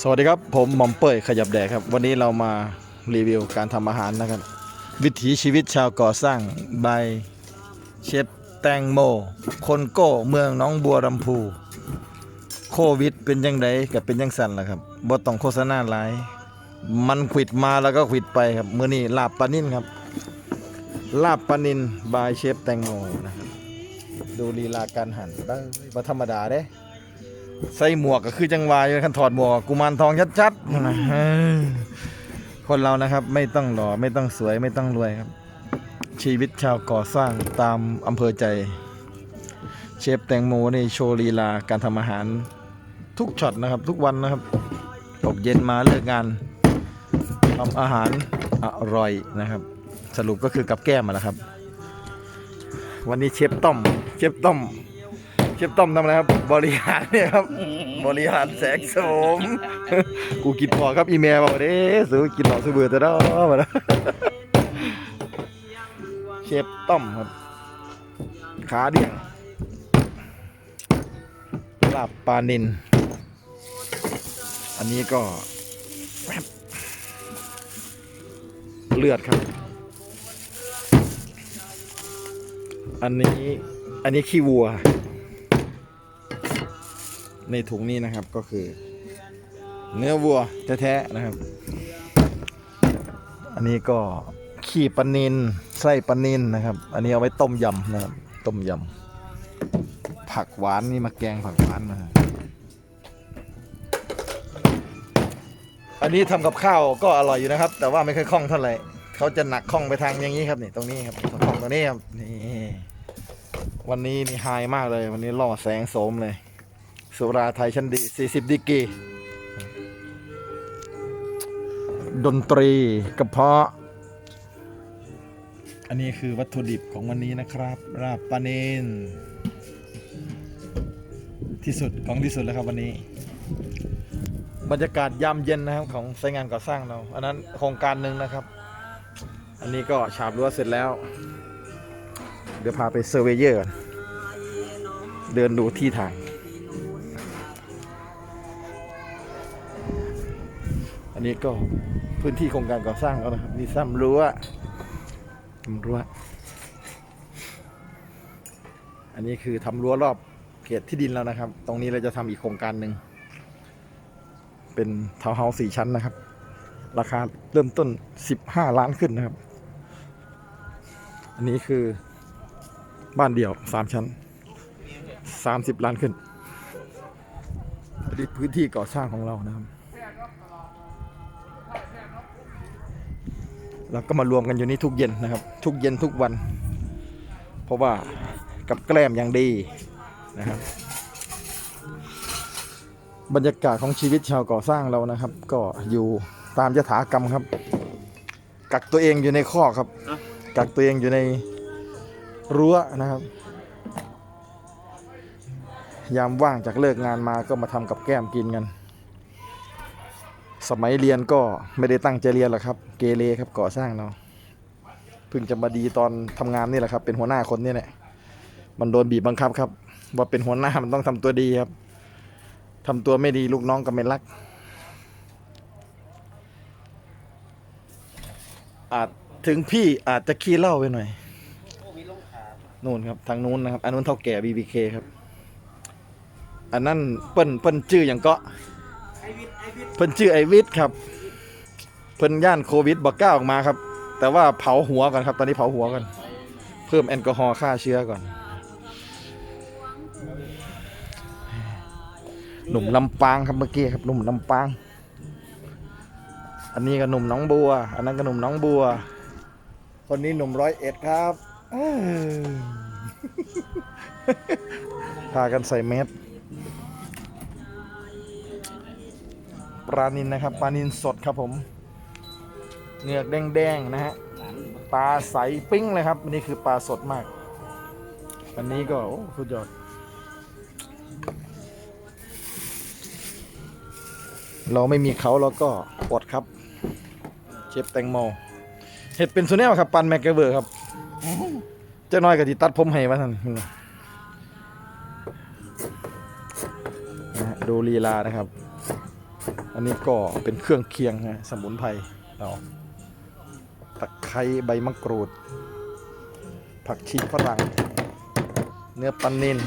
สวัสดีครับ ผมหม่อมเป้ยขยับแดกครับ วันนี้เรามารีวิวการทำอาหารนะครับ วิถีชีวิตชาวก่อสร้างบายเชฟแตงโม คนโก้เมืองน้องบัวลำพู โควิดเป็นยังไงกับเป็นยังสั่นล่ะครับบ่ต้องโฆษณาหลาย มันขวิดมาแล้วก็ขวิดไปครับมื้อนี้ลาบปลานิ่นครับ ลาบปลานินบายเชฟแตงโมนะครับดูลีลาการหั่นได้บ่ธรรมดาเด้ ใส่หมวกก็คือจังหวะอยู่คันถอดหมวกกุมารทองชัดๆคนเรานะครับไม่ต้องหล่อไม่ต้องสวยไม่ต้องรวยครับ ชีวิตชาวก่อสร้างตามอำเภอใจ เชฟแตงโมนี่โชว์ลีลาการทำอาหาร ทุกช็อตนะครับ ทุกวันนะครับตกเย็นมาเลิกงานทำอาหารอร่อยนะครับ สรุปก็คือกับแก้มมาแล้วครับ วันนี้เชฟต้อม เชฟต้อม เชฟต้อมทำอะไรครับ บริหารเนี่ยครับ บริหารแสงโสม กูกินพอครับอีเมลบอกเด้ซื้อกินหลอกซื้อเบื่อแต่ดอมาแล้วเชฟต้อมครับ ขาเดี่ยงลาบปลานิน อันนี้ก็ เลือดครับ อันนี้ อันนี้ขี้วัว ในถุงนี้นะครับก็คือ เนื้อวัวแท้ๆนะครับ อันนี้ก็ขี้ปนินไส้ปนินนะครับ อันนี้เอาไว้ต้มยำนะครับต้มยำผักหวานนี่มาแกงผักหวานนะอันนี้ทำกับข้าวก็อร่อยอยู่นะครับ แต่ว่าไม่ค่อยคล่องเท่าไหร่เขาจะหนักคล่องไปทางอย่างนี้ครับนี่ตรงนี้ครับคล่องตรงนี้ครับนี่วันนี้นี่ไฮมากเลย วันนี้ล่อแสงโสมเลย สุราไทยชั้นดี 40 ดีกรีดนตรีกระเพาะ อันนี้คือวัตถุดิบของวันนี้นะครับราบปลาเนนที่สุดของที่สุดแล้วครับวันนี้ บรรยากาศยามเย็นนะครับของไซต์งานก่อสร้างเรา อันนั้นโครงการหนึ่งนะครับ อันนี้ก็ฉาบรั้วเสร็จแล้ว เดี๋ยวพาไปเซอร์เวเยอร์ก่อนเดินดูที่ทาง อันนี้ก็พื้นที่โครงการก่อสร้างแล้วนะครับนี่ซ้ำรั้วทำรั้ว อันนี้คือทำรั้วรอบเขตที่ดินแล้วนะครับ ตรงนี้เราจะทำอีกโครงการหนึ่ง เป็นทาวน์เฮาส์สี่ชั้นนะครับ ราคาเริ่มต้น15ล้านขึ้นนะครับ อันนี้คือบ้านเดี่ยว3ชั้น30ล้านขึ้นอันนี้พื้นที่ก่อสร้างของเรานะครับ เราก็มารวมกันอยู่นี่ทุกเย็นนะครับ ทุกเย็นทุกวัน เพราะว่ากับแกล้มอย่างดีนะครับ บรรยากาศของชีวิตชาวก่อสร้างเรานะครับ ก็อยู่ตามยถากรรมครับ กักตัวเองอยู่ในข้อครับ กักตัวเองอยู่ในรั้วนะครับ ยามว่างจากเลิกงานมาก็มาทำกับแก้มกินกัน สมัยเรียนก็ไม่ได้ตั้งใจเรียนหรอกครับ เกเรครับก่อสร้างเราเพิ่งจะมาดีตอนทำงานนี่แหละครับ เป็นหัวหน้าคนนี่แหละมันโดนบีบบังคับครับ ว่าเป็นหัวหน้ามันต้องทำตัวดีครับทำตัวไม่ดีลูกน้องก็ไม่รัก อาจถึงพี่อาจจะขี้เหล้าไปหน่อยนู่นครับทางนู้นนะครับ อันนู้นเท่าแก่ BBK ครับ อันนั้นเปิ้นเปิ้นชื่ออย่างเกาะเพิ่นชื่อไอวิทครับ เพิ่นย่านโควิดบอกกล้าออกมาครับ แต่ว่าเผาหัวก่อนครับ ตอนนี้เผาหัวก่อนเพิ่มแอลกอฮอล์ฆ่าเชื้อก่อน หนุ่มลำปางครับเมื่อกี้ครับหนุ่มลำปาง อันนี้ก็หนุ่มน้องบัว อันนั้นก็หนุ่มน้องบัว คนนี้หนุ่มร้อยเอ็ดครับพากันใส่เม็ดปลานินนะครับปลานินสดครับผม เหงือกแดงๆนะฮะปลาใสปิ้งเลยครับอันนี้คือปลาสดมาก อันนี้ก็โอ้สุดยอด เราไม่มีเขาเราก็อดครับ เชฟแตงโมเห็ดเป็นโซเนลครับปันแมกเกเวอร์ครับเจ้าน้อยกับที่ตัดผมให้มาท่านดูลีลานะครับ อันนี้ก็เป็นเครื่องเคียงนะสมุนไพรเราะไคร้ใบมะกรูด ผักชีฝรั่ง เนื้อปลานิล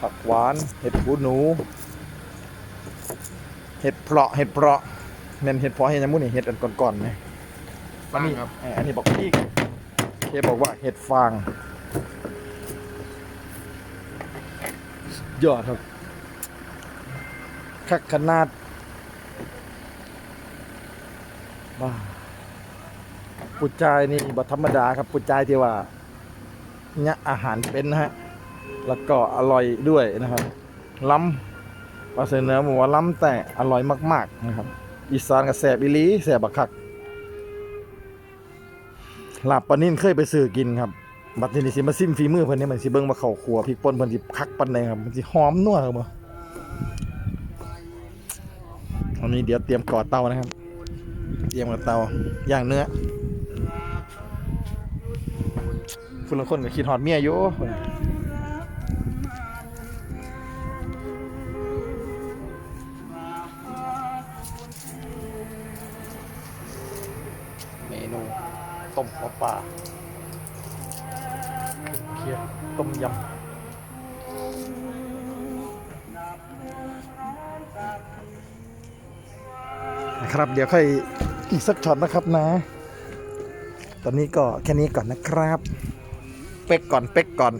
ผักหวาน เห็ดหูหนู เห็ดเพราะเห็ดเพราะเน้นเห็ดเพราะเห็ดยังมุนี่เห็ดอันก่อนๆเนี่ยอันนี้ฟางครับเอ่ออันนี้บอกพี่เคบอกว่าเห็ดฟางสุดยอดครับคักขนาดว้า ปุจจายนี่บัธรรมดาครับปุจจายที่ว่าเนี่ยอาหารเป็นนะฮะแล้วก็อร่อยด้วยนะครับ ล้ำมาเสนอหมูว่าล้ำแต่อร่อยมาก ๆนะครับ อีสานกับแสบอีลีแสบบักคักลาบปลานิ่นเคยไปซื้อกินครับบัดนี้สิมาซิมฝีมือเพิ่นนี่มันสิเบิ่งมาเข้าครัวพริกป่นเพิ่นสิคักปานใดครับมันสิหอมนัวครับบ่อันนี้เดี๋ยวเตรียมก่อเตานะครับ เตรียมกับเตาย่างเนื้อ คุณละคนก็คิดฮอดเมียอยู่พุ่นเมนูต้มหัวปลาเคี่ยวต้มยำนะครับเดี๋ยวค่อยอีกสักช็อตนะครับนะ ตอนนี้ก็แค่นี้ก่อนนะครับ เป๊กก่อนเป๊กก่อน